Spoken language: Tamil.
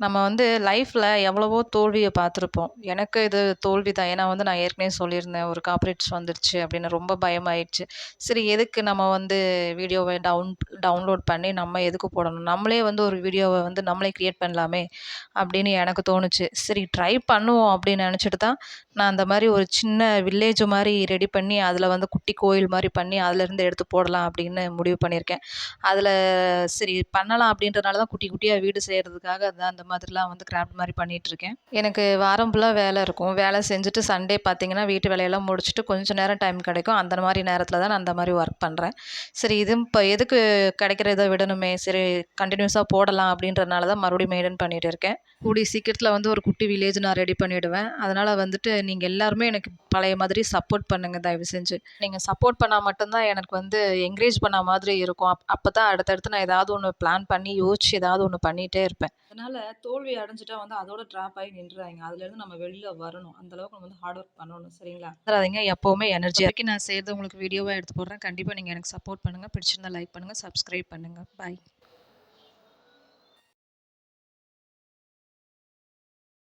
நம்ம வந்து லைஃப்பில் எவ்வளவோ தோல்வியை பார்த்துருப்போம். எனக்கு இது தோல்வி தான் ஏன்னா வந்து நான் ஏற்கனவே சொல்லியிருந்தேன் ஒரு கார்ப்பரேட்ஸ் வந்துருச்சு அப்படின்னு ரொம்ப பயமாயிடுச்சு. சரி எதுக்கு நம்ம வந்து வீடியோவை டவுன் டவுன்லோட் பண்ணி நம்ம எதுக்கு போடணும்? நம்மளே வந்து ஒரு வீடியோவை வந்து நம்மளே க்ரியேட் பண்ணலாமே அப்படின்னு எனக்கு தோணுச்சு. சரி ட்ரை பண்ணுவோம் அப்படின்னு நினச்சிட்டு தான் நான் அந்த மாதிரி ஒரு சின்ன வில்லேஜ் மாதிரி ரெடி பண்ணி அதில் வந்து குட்டி கோயில் மாதிரி பண்ணி அதுலேருந்து எடுத்து போடலாம் அப்படின்னு முடிவு பண்ணியிருக்கேன். அதில் சரி பண்ணலாம் அப்படின்றனால தான் குட்டி குட்டியாக வீடு செய்கிறதுக்காக தான் அந்த மாதிரிலாம் வந்து கிராஃப்ட் மாதிரி பண்ணிகிட்ருக்கேன் எனக்கு வாரம் ஃபுல்லாக வேலை இருக்கும். வேலை செஞ்சுட்டு சண்டே பார்த்திங்கன்னா வீட்டு வேலையெல்லாம் முடிச்சுட்டு கொஞ்சம் நேரம் டைம் கிடைக்கும். அந்த மாதிரி நேரத்தில் தான் நான் அந்த மாதிரி ஒர்க் பண்ணுறேன் சரி இது இப்போ எதுக்கு கிடைக்கிற இதை விடணுமே? சரி கண்டினியூஸாக போடலாம் அப்படின்றனால தான் மறுபடியும் மெயின்டைன் பண்ணிகிட்டு இருக்கேன். கூடிய சீக்கிரத்தில் வந்து ஒரு குட்டி வில்லேஜ் நான் ரெடி பண்ணிவிடுவேன் அதனால் வந்துட்டு நீங்கள் எல்லாருமே எனக்கு பழைய மாதிரி சப்போர்ட் பண்ணுங்கள் தயவு செஞ்சு. நீங்கள் சப்போர்ட் பண்ணால் மட்டும்தான் எனக்கு வந்து என்கரேஜ் பண்ண மாதிரி இருக்கும். அப் அப்போ தான் அடுத்தடுத்து நான் ஏதாவது ஒன்று பிளான் பண்ணி யோசிச்சு ஏதாவது ஒன்று பண்ணிகிட்டே இருப்பேன். அதனால் தோல்வி அடைஞ்சிட்டா வந்து அதோட ட்ராப் ஆகி நின்றுறாங்க அதுலேருந்து நம்ம வெளியில் வரணும். அந்தளவுக்கு நம்ம வந்து ஹார்ட் ஒர்க் பண்ணணும். சரிங்களா? அதுங்க எப்போவுமே எனர்ஜி வரைக்கும் நான் செய்கிறது உங்களுக்கு வீடியோவாக எடுத்து போடுறேன். கண்டிப்பாக நீங்கள் எனக்கு சப்போர்ட் பண்ணுங்கள் பிடிச்சிருந்தா லைக் பண்ணுங்கள் சப்ஸ்கிரைப் பண்ணுங்கள் பாய்